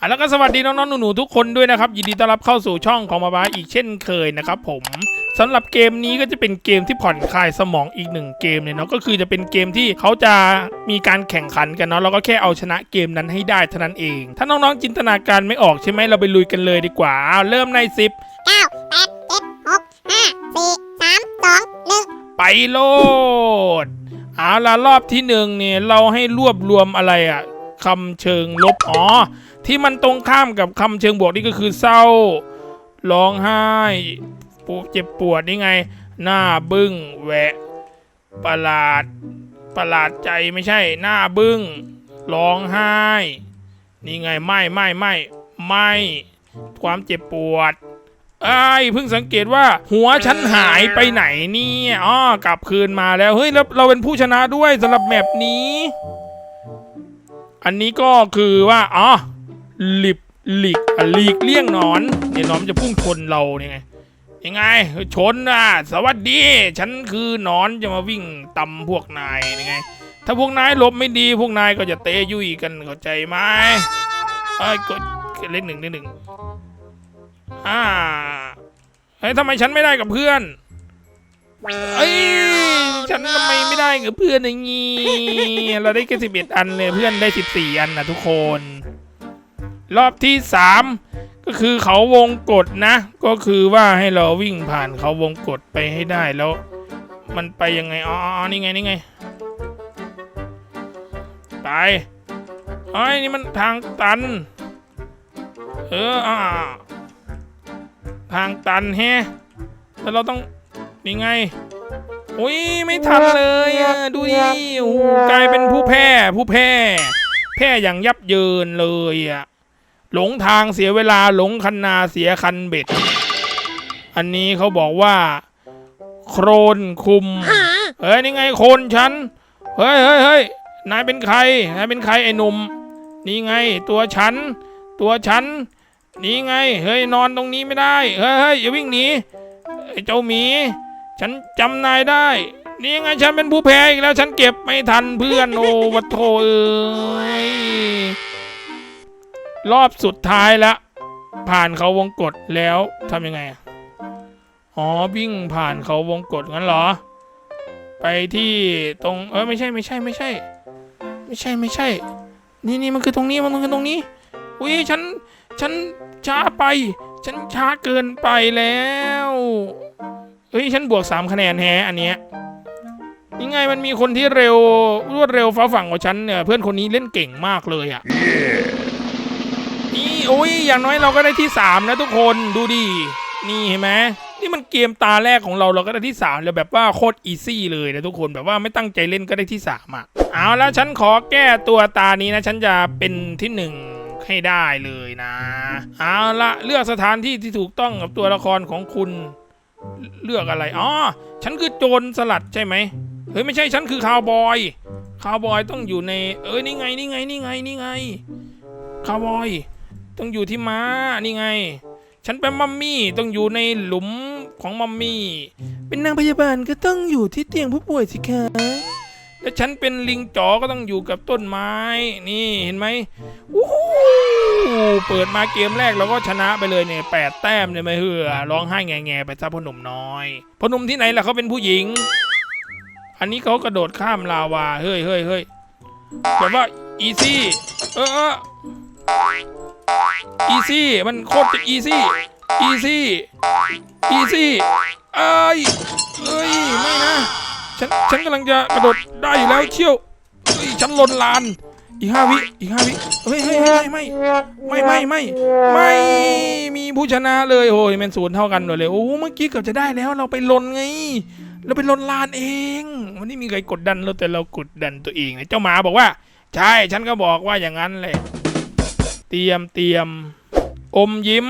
อะแล้วก็สวัสดีน้องๆหนูๆทุกคนด้วยนะครับยินดีต้อนรับเข้าสู่ช่องของมาบ้าอีกเช่นเคยนะครับผมสำหรับเกมนี้ก็จะเป็นเกมที่ผ่อนคลายสมองอีกหนึ่งเกมเลยเนาะก็คือจะเป็นเกมที่เขาจะมีการแข่งขันกันเนาะเราก็แค่เอาชนะเกมนั้นให้ได้เท่านั้นเอง ถ้าน้องๆจินตนาการไม่ออกใช่ไหมเราไปลุยกันเลยดีกว่าเริ่มในสิบเก้าแปดเจ็ดหกห้าสี่สามสองหนึ่งไปโลดเอาละรอบที่หนึ่งเนี่ยเราให้รวบรวมอะไรอะคำเชิงลบอ๋อ ที่มันตรงข้ามกับคำเชิงบวกนี่ก็คือเศร้า ร้องไห้ปวดเจ็บปวดนี่ไง หน้าบึ้งแหวะ ประหลาด ประหลาดใจไม่ใช่ หน้าบึ้ง ร้องไห้ นี่ไงไม่ไม่ไม่ไม่ ความเจ็บปวดไอ้เพิ่งสังเกตว่าหัวฉันหายไปไหนเนี่ยอ๋อกลับคืนมาแล้ว เฮ้ยแล้วเราเป็นผู้ชนะด้วยสำหรับแมปนี้ อันนี้ก็คือว่า อ๋อ หลิบหลีกอะหลีกเลี่ยงหนอนเนี่ยหนอนมันจะพุ่งชนเราเนี่ยไงยังไงชนอะสวัสดี ฉันคือหนอนจะมาวิ่งตำพวกนายยังไง ถ้าพวกนายลบไม่ดี พวกนายก็จะเตะยุ่ยกันเข้าใจไหมเอ้ยกดเล่นหนึ่งเล่นหนึ่งอ่าเฮ้ยทำไมฉันไม่ได้กับเพื่อนเอ้ยฉันทำไมไม่ได้กับเพื่อนอย่างงี้เราได้แค่สิบเอ็ดอันเลยเพื่อนได้สิบสี่อันนะทุกคน รอบที่สามก็คือเขาวงกดนะ ก็คือว่าให้เราวิ่งผ่านเขาวงกดไปให้ได้แล้ว มันไปยังไงอ๋ออ๋อนี่ไงนี่ไงไปไอ้นี่มันทางตัน เอออ่าทางตันแฮะแล้วเราต้องนี่ไงอุ้ยไม่ทันเลยอะดูดิโอ้โหกลายเป็นผู้แพ้ผู้แพ้แพ้อย่างยับเยินเลยอะ หลงทางเสียเวลาหลงคันนาเสียคันเบ็ด อันนี้เขาบอกว่า โครนคุม เฮ้ยนี่ไงโคนฉัน เฮ้ยเฮ้ยเฮ้ยนายเป็นใคร นายเป็นใครไอ้หนุ่ม นี่ไงตัวฉัน ตัวฉัน นี่ไง เฮ้ยนอนตรงนี้ไม่ได้ เฮ้ยเฮ้ยอย่าวิ่งหนี ไอ้เจ้าหมี ฉันจำนายได้ นี่ไงฉันเป็นผู้แพ้อีกแล้ว ฉันเก็บไม่ทันเพื่อนโอ้วัดโทเอ้ย รอบสุดท้ายละผ่านเขาวงกดแล้วทำยังไง อ๋อวิ่งผ่านเขาวงกดงั้นเหรอ ไปที่ตรงเออไม่ใช่ไม่ใช่ไม่ใช่ ไม่ใช่ไม่ใช่ นี่นี่มันคือตรงนี้มันคือตรงนี้อุ้ยฉันฉันช้าไป ฉันช้าเกินไปแล้วเฮ้ยฉันบวกสามคะแนนแฮอันเนี้ยยังไงมันมีคนที่เร็วรวดเร็วฟ้าฝั่งกว่าฉันเนี่ยเพื่อนคนนี้เล่นเก่งมากเลยอะ่ะ นี่โอ้ยอย่างน้อยเราก็ได้ที่สามนะทุกคนดูดินี่เห็นไหมนี่มันเกมตาแรกของเราเราก็ได้ที่สามเลยแบบว่าโคตรอีซี่เลยนะทุกคนแบบว่าไม่ตั้งใจเล่นก็ได้ที่สามอะเอาแล้วฉันขอแก้ตัวตานี้นะ ฉันจะเป็นที่หนึ่งให้ได้เลยนะเอาละเลือกสถานที่ที่ถูกต้องกับตัวละครของคุณเลือกอะไรอ๋อฉันคือโจรสลัดใช่ไหมเฮ้ยไม่ใช่ฉันคือคาวบอยคาวบอยต้องอยู่ใน เอ้ยนี่ไงนี่ไงนี่ไงนี่ไงคาวบอย ต้องอยู่ที่ม้านี่ไง ฉันเป็นมัมมี่ต้องอยู่ในหลุมของมัมมี่ เป็นนางพยาบาลก็ต้องอยู่ที่เตียงผู้ป่วยสิคะแล้วฉันเป็นลิงจ๋อก็ต้องอยู่กับต้นไม้ นี่เห็นไหมวู้เปิดมาเกมแรกเราก็ชนะไปเลยเนี่ยแปดแต้มเนี่ยไม่เหือร้องไห้แง่ๆไปซะพ่อหนุ่มน้อยพ่อหนุ่มที่ไหนล่ะเขาเป็นผู้หญิง อันนี้เขากระโดดข้ามลาวา เฮ้ยเฮ้ยเฮ้ยแบบว่าอีซี่ เออ อีซี่ มันโคตรจะอีซี่ อีซี่ อีซี่เอ้ยเอ้ย ไม่นะ ฉัน ฉันกำลังจะกระโดดได้อยู่แล้วเชี่ยวเฮ้ยฉันลนลาน อีกห้าวิ อีกห้าวิ เฮ้ยเฮ้ยเฮ้ยไม่ไม่ไม่ไม่ไม่ มีผู้ชนะเลยโอ้ยแมนศูนย์เท่ากันหมดเลย โอ้ เมื่อกี้เกือบจะได้แล้ว เราไปลนไง เราไปลนลานเองมันไม่มีใครกดดันเราแต่เรากดดันตัวเองเจ้าหมาบอกว่า ใช่ ฉันก็บอกว่าอย่างนั้นเลย เตรียมเตรียม อมยิ้ม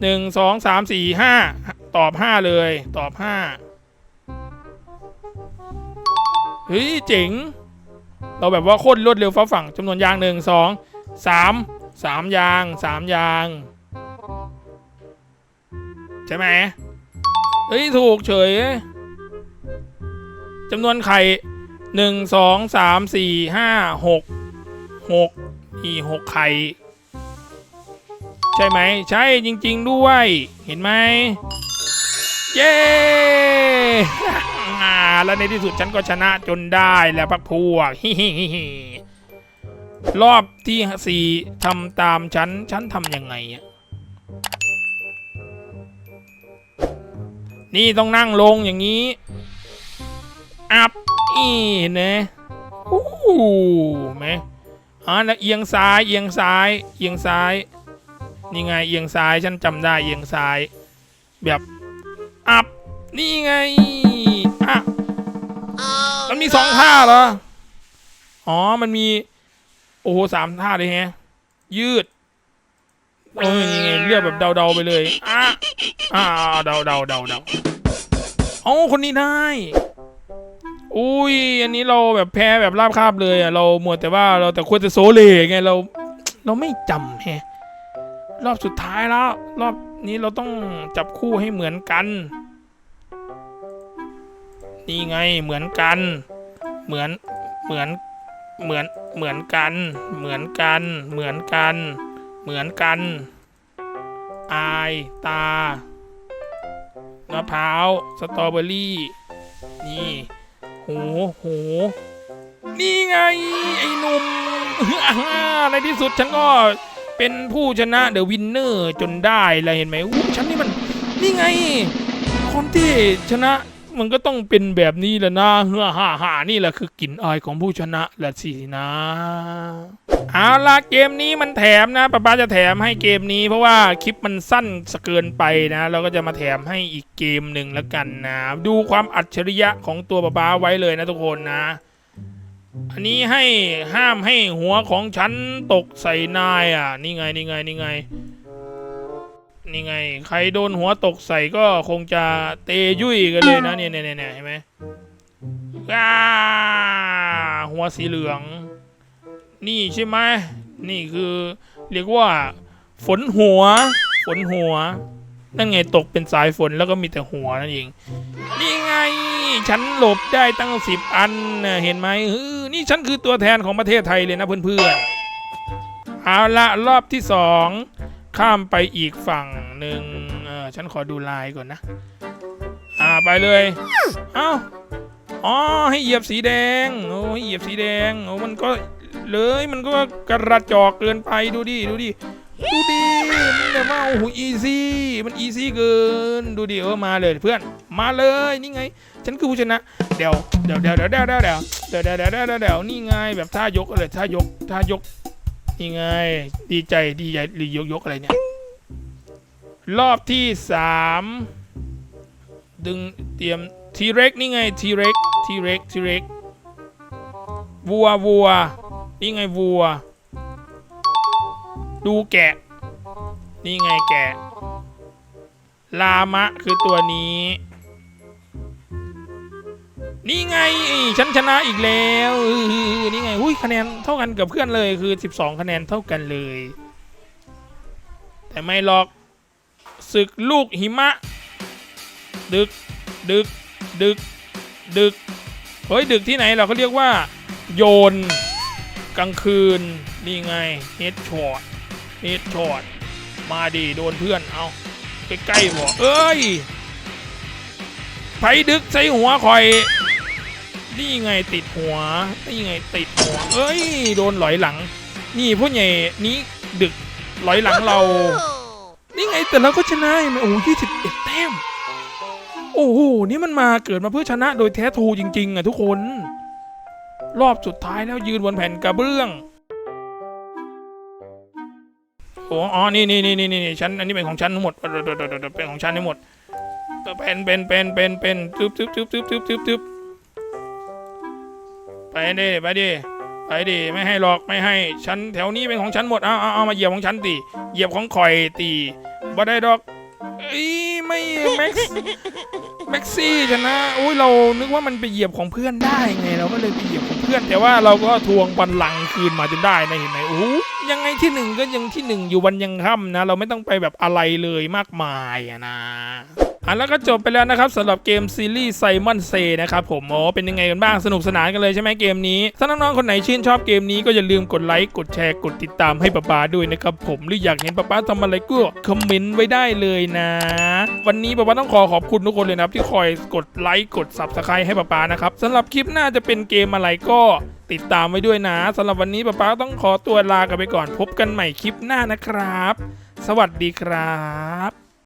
หนึ่งสองสามสี่ห้าตอบห้าเลย ตอบห้าเฮ้ยเจ๋ง เราแบบว่าโคตรรวดเร็วฟ้าฝั่งจำนวนยางหนึ่งสองสามสามยางสามยาง ใช่ไหมเฮ้ย ถูกเฉยจำนวนไข่หนึ่งสองสามสี่ห้าหกหกนี่หกไข่ ใช่ไหม ใช่จริง ๆ ด้วย เห็นไหมเย้อ่แล้วในที่สุดฉันก็ชนะจนได้แล้วพักพวกฮิฮิฮิรอบที่สี่ทำตามฉัน ฉันทำยังไงอะนี่ต้องนั่งลงอย่างนี้ อัพอีเห็นไหมโอ้โหไหมอ่าแล้วเอียงซ้าย เอียงซ้าย เอียงซ้าย นี่ไงเอียงซ้ายฉันจำได้เอียงซ้าย แบบอัพนี่ไงอะมันมีสองท่าเหรออ๋อมันมี โอ้โหสามท่าเลยแฮะยืดเออยังไงเลือกแบบเดาๆไปเลยอะอ่าเดาเดาเดาเดาอ๋อคนนี้ได้อุ้ยอันนี้เราแบบแพ้แบบราบคาบเลยอะเราหมดแต่ว่าเราแต่ควรจะโซเลไงเรา เราไม่จำแฮะ รอบสุดท้ายแล้ว รอบนี้เราต้องจับคู่ให้เหมือนกัน นี่ไงเหมือนกัน เหมือนเหมือนเหมือนเหมือนกัน เหมือนกัน เหมือนกัน เหมือนกันอายตามะพร้าวสตรอเบอรี่ นี่หูหูนี่ไง ไอ้หนุ่มในที่สุดฉันก็ เป็นผู้ชนะเดอะวินเนอร์จนได้เลยเห็นไหมอู้ฉันนี่มันนี่ไง คนที่ชนะมันก็ต้องเป็นแบบนี้แหละนะเฮือฮ่าฮ่านี่แหละคือกลิ่นอายของผู้ชนะละสินะเอาละเกมนี้มันแถมนะป้าป้าจะแถมให้เกมนี้ เพราะว่าคลิปมันสั้นสเกินไปนะ เราก็จะมาแถมให้อีกเกมหนึ่งแล้วกันนะ ดูความอัจฉริยะของตัวป้าป้าไว้เลยนะทุกคนนะ อันนี้ให้ห้ามให้หัวของฉันตกใส่นายอะ นี่ไงนี่ไงนี่ไง นี่ไง ใครโดนหัวตกใส่ก็คงจะเตยุ่ยกันเลยนะเนี่ยเนี่ยเนี่ยเห็นไหมอ้าหัวสีเหลือง นี่ใช่ไหมนี่คือเรียกว่า ฝนหัว ฝนหัว นั่นไงตกเป็นสายฝนแล้วก็มีแต่หัวนั่นเอง นี่ไง ฉันหลบได้ตั้งสิบอันเห็นไหมเออนี่ฉันคือตัวแทนของประเทศไทยเลยนะเพื่อนๆ เอาละรอบที่สองข้ามไปอีกฝั่งหนึ่งเออฉันขอดูลายก่อนนะ อ่าไปเลย เอ้า อ๋อให้เหยียบสีแดง โอ้ให้เหยียบสีแดง โอ้มันก็เลยมันก็กระจอกเกินไปดูดิดูดิ ดูดิมันแบบว่าโอ้โหอีซี่มันอีซี่เกิน ดูดิเออมาเลยเพื่อนมาเลยนี่ไง ฉันคือผู้ชนะเดี๋ยวเดี๋ยวเดี๋ยวเดี๋ยวเดี๋ยวเดี๋ยวเดี๋ยวเดี๋ยวเดี๋ยวเดี๋ยวเดี๋ยวเดานี่ไงแบบท่ายกเลยท่ายกท่ายกนี่ไงดีใจดีใจหรือยกยกอะไรเนี่ยรอบที่สามดึงเตรียมทีเร็กนี่ไงทีเร็กทีเร็กทีเร็กวัววัวนี่ไงวัว ดูแกะ นี่ไงแกะ ลามะคือตัวนี้ นี่ไงฉันชนะอีกแล้วนี่ไงหุ้ยคะแนนเท่ากันกับเพื่อนเลยคือ 12 คะแนนเท่ากันเลย แต่ไม่หรอกศึกลูกหิมะ ดึก ดึก ดึก ดึก เฮ้ย ดึกที่ไหนเราก็เรียกว่า โยน กลางคืน นี่ไง เฮดช็อต เฮดช็อตมาดิโดนเพื่อนเอาใกล้ๆบอกเอ้ยไผดึกใส่หัวคอย นี่ไงติดหัว นี่ไงติดหัว เอ้ย โดนหลอยหลัง นี่ผู้ใหญ่นี้ดึกหลอยหลังเรา นี่ไงแต่เราก็ชนะเห็นไหมโอ้ยี่สิบเอ็ดแต้ม โอ้โห นี่มันมาเกิดมาเพื่อชนะโดยแท้ทูจริง ๆอะทุกคน รอบสุดท้ายแล้วยืนบนแผ่นกระเบื้อง โอ้อ๋อนี่นี่นี่นี่นี่ฉันอันนี้เป็นของฉันทั้งหมดเป็นของฉันทั้งหมดเป็นเป็นเป็นเป็นเป็นทึบทึบทึบทึบทึบทึบทึบไปดิไปดิไปดิไม่ให้หรอกไม่ให้ฉันแถวนี้เป็นของฉันหมดเอาเอาเอามาเหยียบของฉันตีเหยียบของคอยตีบ่ได้ดอกเอ้ยไม่แม็กซ์ ม็กซี่ชนะอุ้ยเรานึกว่ามันไปเหยียบของเพื่อนได้ไงเราก็เลยไปเหยียบของเพื่อน แต่ว่าเราก็ทวงบัลลังก์คืนมาจนได้นะเห็นไหมโอ้ยังไงที่หนึ่งก็ยังที่หนึ่งอยู่วันยังค่ำนะ เราไม่ต้องไปแบบอะไรเลยมากมายอะนะ อะแล้วก็จบไปแล้วนะครับสำหรับเกมซีรีส์ไซมอนเซนะครับผมโอ้เป็นยังไงกันบ้างสนุกสนานกันเลยใช่ไหมเกมนี้ ถ้าน้องๆคนไหนชื่นชอบเกมนี้ก็อย่าลืมกดไลค์กดแชร์กดติดตามให้ป๊าป๊าด้วยนะครับผมหรืออยากเห็นป๊าป๊าทำอะไรก็คอมเมนต์ไว้ได้เลยนะ วันนี้ป๊าป๊าต้องขอขอบคุณทุกคนเลยนะครับที่คอยกดไลค์กด subscribe ให้ป๊าป๊านะครับสำหรับคลิปหน้าจะเป็นเกมอะไรก็ติดตามไว้ด้วยนะสำหรับวันนี้ป๊าป๊าต้องขอตัวลากันไปก่อนพบกันใหม่คลิปหน้านะครับ สวัสดีครับ